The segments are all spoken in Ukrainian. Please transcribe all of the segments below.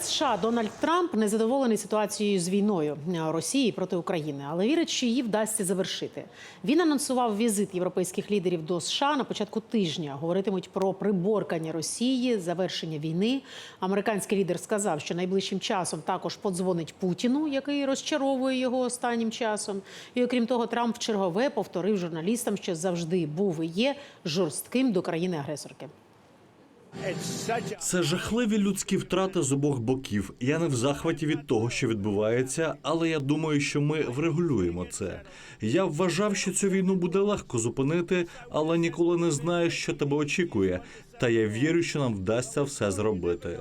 Президент США Дональд Трамп незадоволений ситуацією з війною е, Росії проти України, але вірить, що її вдасться завершити. Він анонсував візит європейських лідерів до США на початку тижня. Говоритимуть про приборкання Росії, завершення війни. Американський лідер сказав, що найближчим часом також подзвонить Путіну, який розчаровує його останнім часом. І окрім того, Трамп вчергове повторив журналістам, що завжди був і є жорстким до країни-агресорки. Це жахливі людські втрати з обох боків. Я не в захваті від того, що відбувається, але я думаю, що ми врегулюємо це. Я вважав, що цю війну буде легко зупинити, але ніколи не знаєш, що тебе очікує. Та я вірю, що нам вдасться все зробити.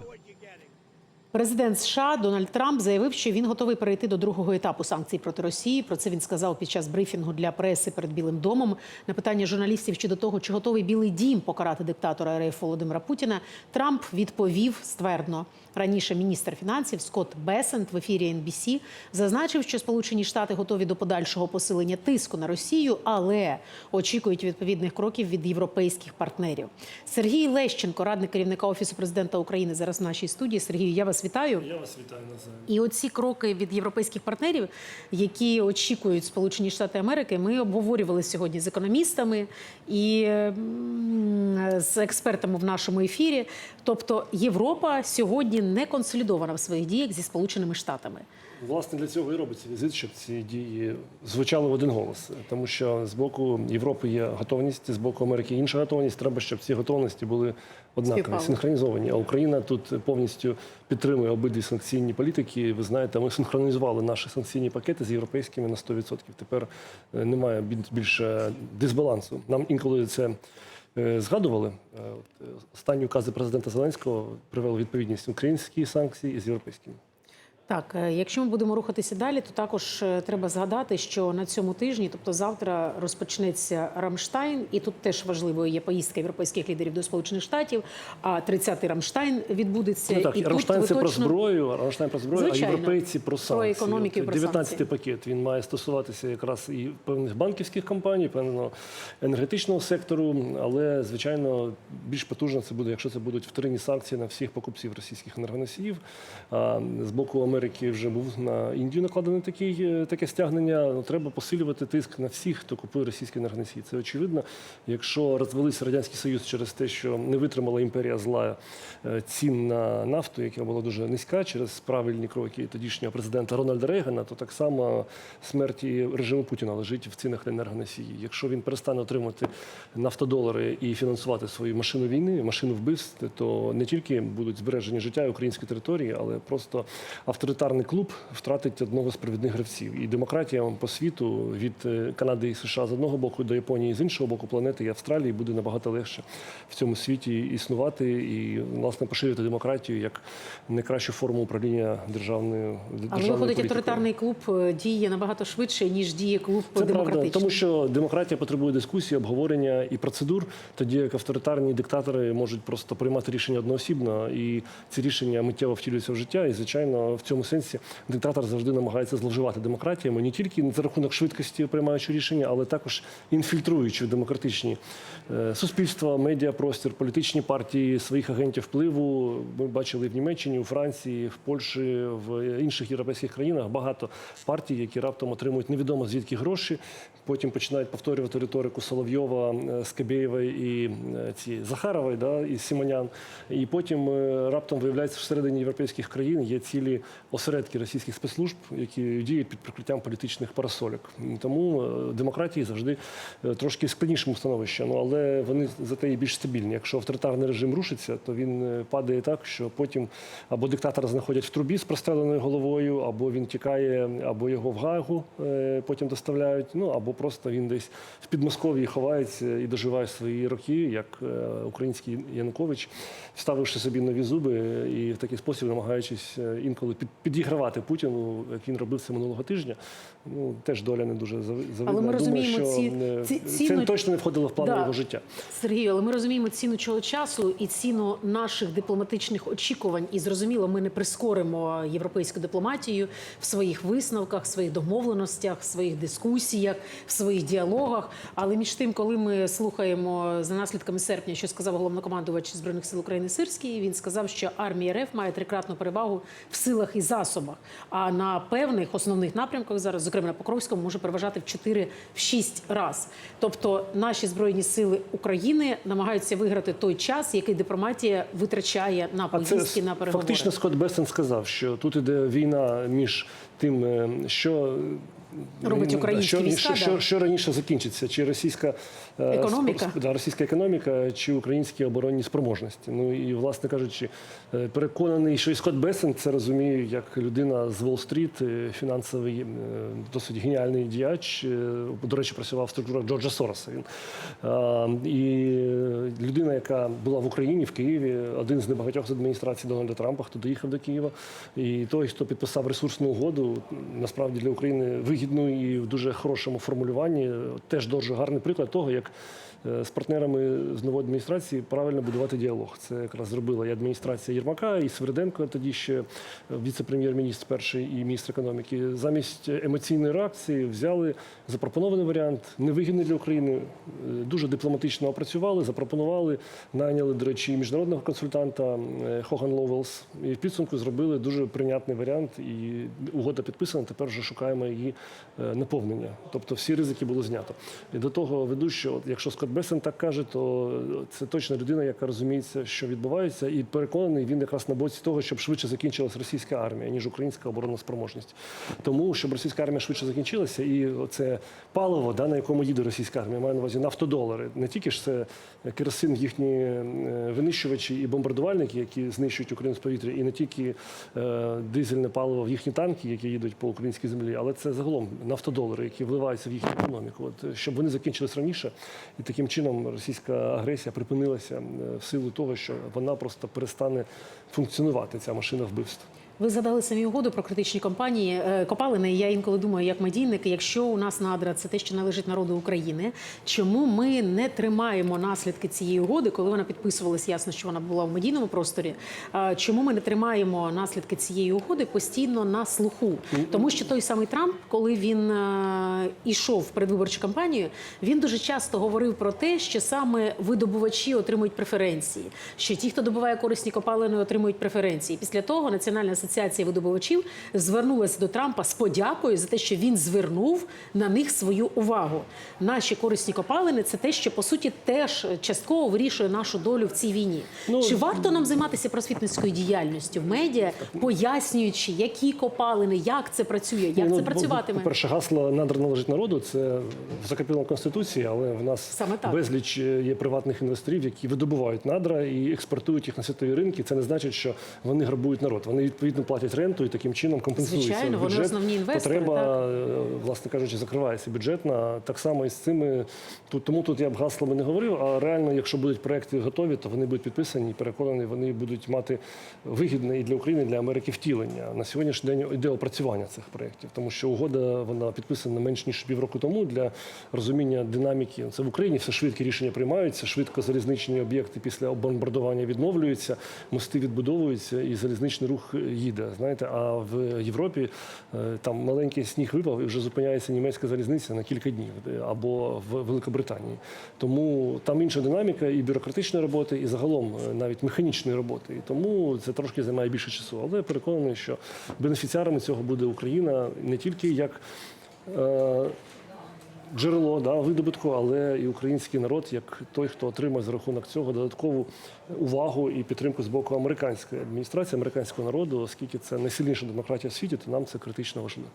Президент США Дональд Трамп заявив, що він готовий перейти до другого етапу санкцій проти Росії. Про це він сказав під час брифінгу для преси перед Білим домом. На питання журналістів щодо того, чи готовий Білий Дім покарати диктатора РФ Володимира Путіна, Трамп відповів ствердно. Раніше міністр фінансів Скотт Бесент в ефірі NBC зазначив, що Сполучені Штати готові до подальшого посилення тиску на Росію, але очікують відповідних кроків від європейських партнерів. Сергій Лещенко, радник керівника офісу президента України, зараз в нашій студії. Сергію, я вас вітаю. Я вас вітаю назад. І оці кроки від європейських партнерів, які очікують Сполучені Штати Америки, ми обговорювали сьогодні з економістами і з експертами в нашому ефірі. Тобто Європа сьогодні не консолідована в своїх діях зі Сполученими Штатами. Власне для цього і робиться візит, щоб ці дії звучали в один голос. Тому що з боку Європи є готовність, з боку Америки інша готовність. Треба, щоб ці готовності були однакові, Співпали. синхронізовані. А Україна тут повністю підтримує обидві санкційні політики. Ви знаєте, ми синхронізували наші санкційні пакети з європейськими на 100%. Тепер е, немає більше дисбалансу. Нам інколи це. е, Згадували е, останні укази президента Зеленського привели відповідність українські санкції з європейськими. Так, е, якщо ми будемо рухатися далі, то також е, треба згадати, що на цьому тижні, тобто завтра, розпочнеться Рамштайн, і тут теж важливою є поїздка європейських лідерів до Сполучених Штатів. А 30-й Рамштайн відбудеться. Ну так, і Рамштайн тут це ви про зброю, Рамштайн про зброю, Звичайно. а європейці про санкції. економіку і про 19-й санкції. пакет він має стосуватися якраз і певних банківських компаній, певного енергетичного сектору, але звичайно більш потужно це буде, якщо це будуть вторинні санкції на всіх покупців російських енергоносіїв. З боку Америки вже був на Індію накладене такий, е, таке стягнення. Ну, треба посилювати тиск на всіх, хто купує російські енергоносії. Це очевидно. Якщо розвалився радянський союз через те, що не витримала імперія зла е, цін на нафту, яка була дуже низька через правильні кроки тодішнього президента Рональда Рейгана, то так само смерті режиму Путіна лежить в цінах на енергоносії. Якщо він перестане отримувати нафтодолари і фінансувати свою машину війни, машину вбивств, то не тільки будуть збережені життя української території, але просто авторитарний клуб втратить одного з провідних гравців. І демократія по світу від е, Канади і США з одного боку до Японії з іншого боку планети і Австралії буде набагато легше в цьому світі існувати і власне поширювати демократію як найкращу форму управління державною Але виходить, авторитарний клуб е, діє набагато швидше, ніж діє клуб Це правда, тому що демократія потребує дискусії, обговорення і процедур, тоді як авторитарні диктатори можуть просто приймати рішення одноосібно, і ці рішення миттєво втілюються в життя. І звичайно, в цьому сенсі диктатор завжди намагається зловживати демократіями не тільки за рахунок швидкості приймаючи рішення, але також інфільтруючи демократичні е, суспільства, медіапростір, політичні партії своїх агентів впливу. Ми бачили в Німеччині, у Франції, в Польщі, в інших європейських країнах багато партій, які раптом отримують невідомо звідки гроші. Потім починають повторювати риторику Соловйова, е, Скабєєвої і е, ці Захарової, да, і Сімонян. І потім е, раптом виявляється, що всередині європейських країн є цілі осередки російських спецслужб, які діють під прикриттям політичних парасольок. Тому е, демократії завжди е, трошки в складнішому становищі. Ну але вони зате і більш стабільні. Якщо авторитарний режим рушиться, то він е, падає так, що потім або диктатора знаходять в трубі з простреленою головою, або він тікає, або його в Гаагу е, потім доставляють. Ну або просто він десь в Підмосков'ї ховається і доживає свої роки, як український Янукович, вставивши собі нові зуби і в такий спосіб намагаючись інколи під- підігравати Путіну, як він робив це минулого тижня. Ну теж доля не дуже зави- завидна. Але ми Думаю, розуміємо, що ці- е, ці- це ціну- точно не входило в плани Да. його життя. Сергію, але ми розуміємо ціну чого часу і ціну наших дипломатичних очікувань. І зрозуміло, ми не прискоримо європейську дипломатію в своїх висновках, в своїх домовленостях, в своїх дискусіях, в своїх діалогах. Але між тим, коли ми слухаємо за наслідками серпня, що сказав головнокомандувач збройних сил України Сирський, він сказав, що армія РФ має трикратну перевагу в силах і засобах. А на певних основних напрямках зараз, зокрема на Покровському, може переважати в 4-6 раз. Тобто наші збройні сили України намагаються виграти той час, який дипломатія витрачає на поїздки на переговори. фактично Скотт Бессен сказав, що тут іде війна між тим, е, що Робить українські що, війська, що, да. що, що раніше закінчиться, чи російська е, Економіка. да, російська економіка, чи українські оборонні спроможності. Ну і власне кажучи, е, переконаний, що і Скотт Бессен це розуміє як людина з Уолл-стріт, е, фінансовий, досить геніальний діяч. До речі, працював в структурах Джорджа Сороса. Він і людина, яка була в Україні, в Києві, один з небагатьох з адміністрації Дональда Трампа, хто доїхав до Києва. І той, хто підписав ресурсну угоду, насправді для України вигідну і в дуже хорошому формулюванні. Теж дуже гарний приклад того, як з партнерами з нової адміністрації правильно будувати діалог. Це якраз зробила і адміністрація Єрмака, і Сверденко, тоді ще віце-прем'єр-міністр перший і міністр економіки. Замість емоційної реакції взяли запропонований варіант, невигідний для України, е, дуже дипломатично опрацювали, запропонували, найняли, до речі, міжнародного консультанта е, Хоган Ловелс. І в підсумку зробили дуже прийнятний варіант. І угода підписана. Тепер вже шукаємо її е, наповнення. Тобто всі ризики було знято. І до того веду, що якщо Скотт Бесен так каже, то це точно людина, яка розуміється, що відбувається, і переконаний він якраз на боці того, щоб швидше закінчилась російська армія, ніж українська оборонна спроможність. Тому щоб російська армія швидше закінчилася, і це паливо, да, на якому їде російська армія, маю на увазі нафтодолари. Не тільки ж це керосин, їхні е, винищувачі і бомбардувальники, які знищують Україну з повітря, і не тільки е, дизельне паливо в їхні танки, які їдуть по українській землі, але це загалом нафтодолари, які вливаються в їхню економіку. От щоб вони закінчились раніше, і таким чином російська агресія припинилася е, в силу того, що вона просто перестане функціонувати ця машина вбивств. Ви згадали самі угоду про критичні компанії е, копалини. Я інколи думаю, як медійники, якщо у нас надра це те, що належить народу України, чому ми не тримаємо наслідки цієї угоди, коли вона підписувалась, ясно, що вона була в медійному просторі. Чому ми не тримаємо наслідки цієї угоди постійно на слуху? Тому що той самий Трамп, коли він е, ішов в передвиборчу кампанію, він дуже часто говорив про те, що саме видобувачі отримують преференції, що ті, хто добуває корисні копалини, отримують преференції. Після того Національна асоціація видобувачів звернулася до Трампа з подякою за те, що він звернув на них свою увагу. Наші корисні копалини це те, що по суті теж частково вирішує нашу долю в цій війні. Ну, Чи варто нам займатися просвітницькою діяльністю в медіа, пояснюючи, які копалини, як це працює, як Ну, це працюватиме? По-перше, гасло надр належить народу. Це закріплено в конституції, але в нас Саме так. безліч е, є приватних інвесторів, які видобувають надра і експортують їх на світові ринки. Це не значить, що вони грабують народ. Вони відповідно платять ренту і таким чином компенсуються Звичайно, вони бюджет. основні інвестори, Потреба, е, власне кажучи, закривається бюджетна. Так само і з цими. Тут тому тут я б гаслами не говорив. А реально, якщо будуть проекти готові, то вони будуть підписані і переконаний, вони будуть мати вигідне і для України, і для Америки втілення. На сьогоднішній день йде опрацювання цих проєктів, тому що угода вона підписана менш ніж півроку тому для розуміння динаміки. Це в Україні все швидкі рішення приймаються, швидко залізничні об'єкти після бомбардування відновлюються, мости відбудовуються і залізничний рух їде. Знаєте, а в Європі е, там маленький сніг випав і вже зупиняється німецька залізниця на кілька днів е, або в Великобританії. Тому там інша динаміка і бюрократичної роботи, і загалом е, навіть механічної роботи. І тому це трошки займає більше часу. Але я переконаний, що бенефіціарами цього буде Україна не тільки як. Джерело да, видобутку, але і український народ, як той, хто отримає за рахунок цього додаткову увагу і підтримку з боку американської адміністрації, американського народу, оскільки це найсильніша демократія в світі, то нам це критично важливо.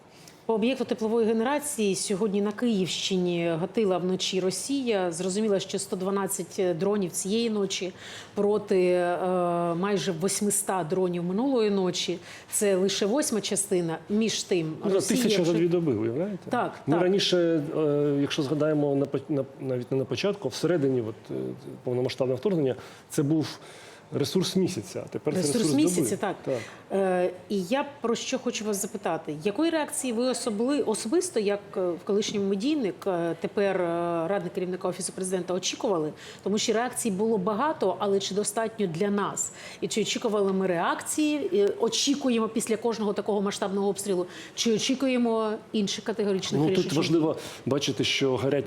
По об'єкту теплової генерації сьогодні на Київщині гатила вночі Росія. Зрозуміло, що 112 дронів цієї ночі проти е, майже 800 дронів минулої ночі. Це лише восьма частина. Між тим, Ну, тисяча за дві доби, уявляєте? Так, Ми так. раніше, е, якщо згадаємо на, навіть не на початку, а всередині от, е, повномасштабного вторгнення, це був ресурс місяця. Тепер Ресурс ресурс місяця, доби. так. так. Е, і я про що хочу вас запитати: якої реакції ви особли, особисто, як е, колишній медійник, е, тепер е, радник керівника офісу президента, очікували? Тому що реакцій було багато, але чи достатньо для нас? І чи очікували ми реакції? І очікуємо після кожного такого масштабного обстрілу? Чи очікуємо інших категоричних Ну рішень? тут важливо бачити, що горять,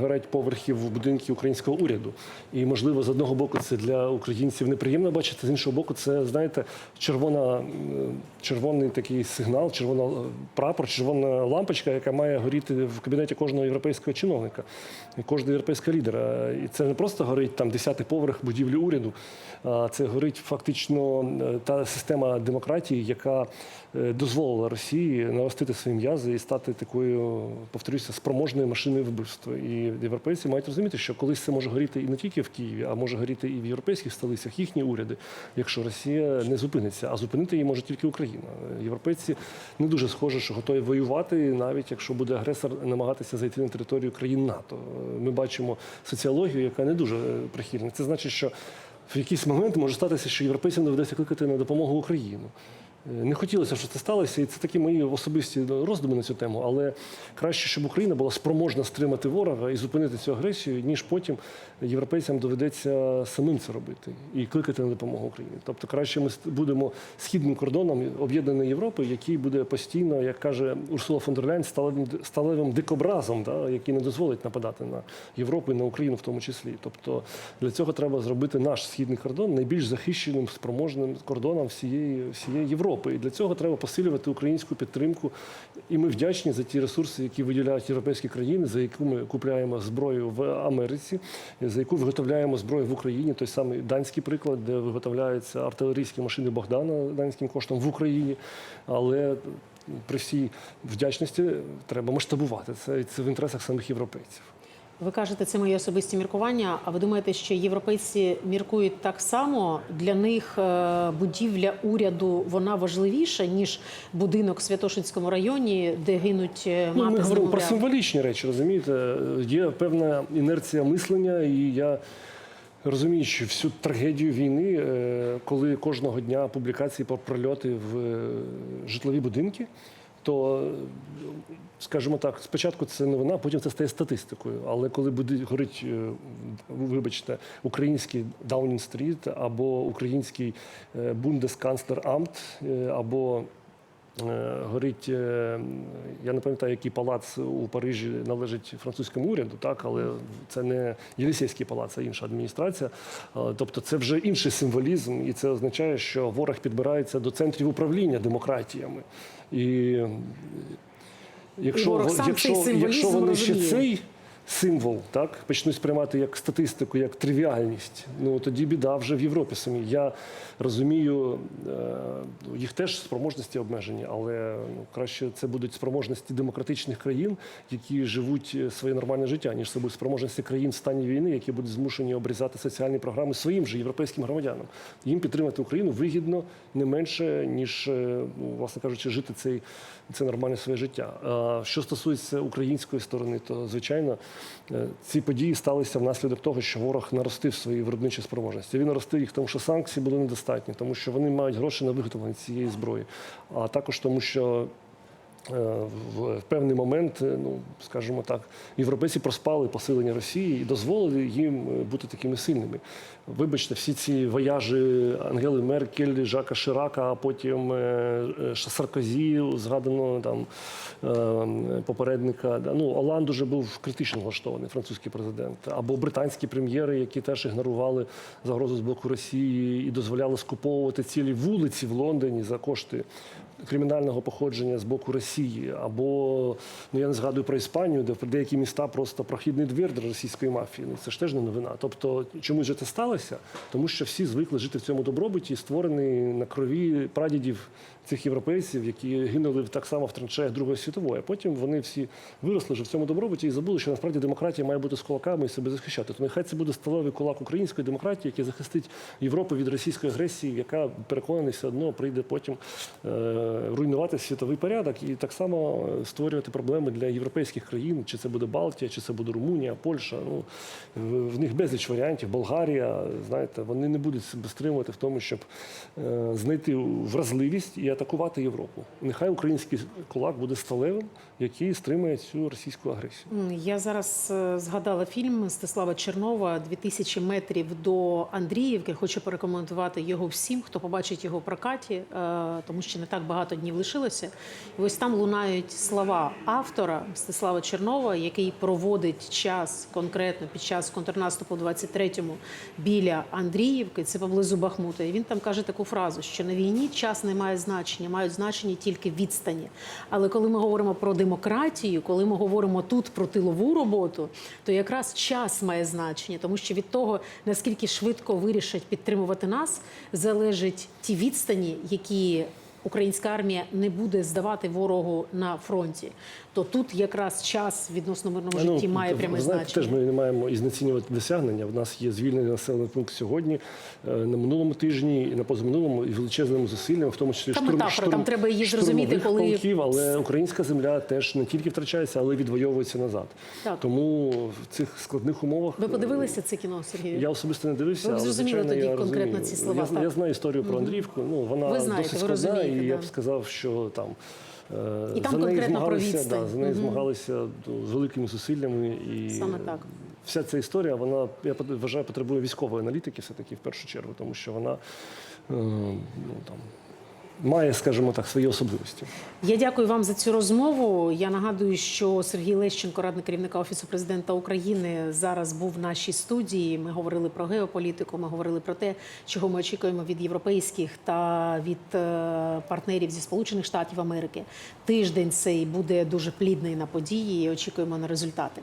горять поверхи в будинки українського уряду. І можливо, з одного боку, це для українців неприємно бачити, з іншого боку, це знаєте, червона, червоний такий сигнал, червона е, прапор, червона лампочка, яка має горіти в кабінеті кожного європейського чиновника, кожного європейського лідера. І це не просто горить там десятий поверх будівлі уряду, а це горить фактично е, та система демократії, яка е, дозволила Росії наростити свої м'язи і стати такою, повторюся, спроможною машиною вбивства. І європейці мають розуміти, що колись це може горіти і не тільки в Києві, а може горіти і в європейських столицях, їхні уряди, якщо Росія не зупиниться. А зупинити її може тільки Україна. Європейці не дуже схоже, що готові воювати, навіть якщо буде агресор намагатися зайти на територію країн НАТО. Ми бачимо соціологію, яка не дуже прихильна. Це значить, що в якийсь момент може статися, що європейцям доведеться кликати на допомогу Україну. Е, Не хотілося, щоб це сталося, і це такі мої особисті роздуми на цю тему. Але краще, щоб Україна була спроможна стримати ворога і зупинити цю агресію, ніж потім європейцям доведеться самим це робити і кликати на допомогу Україні. Тобто, краще ми будемо східним кордоном об'єднаної Європи, який буде постійно, як каже Урсула фон дер Ляйн, сталевим, сталевим дикобразом, да, який не дозволить нападати на Європу і на Україну в тому числі. Тобто для цього треба зробити наш східний кордон найбільш захищеним, спроможним кордоном всієї, всієї Європи. І для цього треба посилювати українську підтримку. І ми вдячні за ті ресурси, які виділяють європейські країни, за яку ми купляємо зброю в Америці, за яку виготовляємо зброю в Україні. Той самий данський приклад, де виготовляються артилерійські машини Богдана данським коштом в Україні. Але при всій вдячності треба масштабувати це, і це в інтересах самих європейців. Ви кажете, це мої особисті міркування. А ви думаєте, що європейці міркують так само? Для них е, будівля уряду вона важливіша ніж будинок в Святошинському районі, де гинуть е, Ну, ми говоримо про символічні речі, розумієте? Є певна інерція мислення, і я розумію, що всю трагедію війни, е, коли кожного дня публікації про прильоти в житлові будинки, то, скажімо так, спочатку це новина, потім це стає статистикою. Але коли буде горить, е, вибачте, український Даунінг-стріт або український Бундесканцлер-Амт, е, або Горить, е, я не пам'ятаю, який палац у Парижі належить французькому уряду, так, але це не Єлисейський палац, а інша адміністрація. Е, Тобто це вже інший символізм, і це означає, що ворог підбирається до центрів управління демократіями. І якщо, ворог сам якщо, цей якщо вони ще цей символ так почнуть сприймати як статистику, як тривіальність. Ну тоді біда вже в Європі самі. Я розумію, е, їх теж спроможності обмежені, але ну, краще це будуть спроможності демократичних країн, які живуть е, своє нормальне життя, ніж це будуть спроможності країн в стані війни, які будуть змушені обрізати соціальні програми своїм же європейським громадянам. Їм підтримати Україну вигідно не менше, ніж, е, ну, власне кажучи, жити цей, це нормальне своє життя. А що стосується української сторони, то звичайно ці події сталися внаслідок того, що ворог наростив свої виробничі спроможності. Він наростив їх, тому що санкції були недостатні, тому що вони мають гроші на виготовлення цієї зброї, а також тому, що е, в певний момент, е, ну скажімо так, європейці проспали посилення Росії і дозволили їм е, бути такими сильними. Вибачте, всі ці вояжі Ангели Меркель, Жака Ширака, а потім е, е, Саркозі, згадано там е, попередника. Ну, Оланд уже був критично влаштований, французький президент, або британські прем'єри, які теж ігнорували загрозу з боку Росії і дозволяли скуповувати цілі вулиці в Лондоні за кошти кримінального походження з боку Росії, або ну я не згадую про Іспанію, де деякі міста просто прохідний двір для російської мафії. Ну це ж теж не новина. Тобто, чому ж це сталося? Тому що всі звикли жити в цьому добробуті, створений на крові прадідів цих європейців, які гинули так само в траншеях Другої світової. А потім вони всі виросли вже в цьому добробуті і забули, що насправді демократія має бути з кулаками і себе захищати. То нехай це буде сталевий кулак української демократії, який захистить Європу від російської агресії, яка переконаний все одно прийде потім е, руйнувати світовий порядок. І так само е, створювати проблеми для європейських країн, чи це буде Балтія, чи це буде Румунія, Польща. Ну в- в них безліч варіантів. Болгарія, знаєте, вони не будуть себе стримувати в тому, щоб е, знайти вразливість і атакувати Європу. Нехай український кулак буде сталевим, який стримує цю російську агресію. Я зараз е, згадала фільм Стеслава Чернова «2000 метрів до Андріївки. Хочу порекомендувати його всім, хто побачить його в прокаті, е, тому що не так багато днів лишилося. І ось там лунають слова автора Стеслава Чернова, який проводить час конкретно під час контрнаступу 23-му біля Андріївки, це поблизу Бахмута. І він там каже таку фразу, що на війні час не має значення, мають значення тільки відстані. Але коли ми говоримо про демократію, коли ми говоримо тут про тилову роботу, то якраз час має значення, тому що від того, наскільки швидко вирішать підтримувати нас, залежить ті відстані, які українська армія не буде здавати ворогу на фронті. То тут якраз час відносно мирному житті має пряме Ну, знаєте, значення. Теж ми не маємо і знецінювати досягнення. В нас є звільнений населений пункт сьогодні, е, на минулому тижні і на позаминулому, і величезними зусиллями, в тому числі Та штурм, метафора, там треба її зрозуміти, коли- полків, але українська земля теж не тільки втрачається, але й відвоюється назад. Так. Тому в цих складних умовах Ви подивилися це кіно, Сергію? я особисто не дивився. Ви але, зрозуміли звичайно, тоді я конкретно розумію. ці слова, Я, я знаю історію про Андріївку. Ну вона Ви знаєте, досить ви складна, розумієте, і я б сказав, що там. Е, І там за неї конкретно про змагалися, відстань. да, за неї Мгм. змагалися ну, з великими зусиллями і Саме так. вся ця історія, вона я пот- вважаю, потребує військової аналітики, все таки в першу чергу, тому що вона е, ну, там має, скажімо так, свої особливості. Я дякую вам за цю розмову. Я нагадую, що Сергій Лещенко, радник керівника офісу президента України, зараз був в нашій студії. Ми говорили про геополітику. Ми говорили про те, чого ми очікуємо від європейських та від е, партнерів зі Сполучених Штатів Америки. Тиждень цей буде дуже плідний на події. і Очікуємо на результати.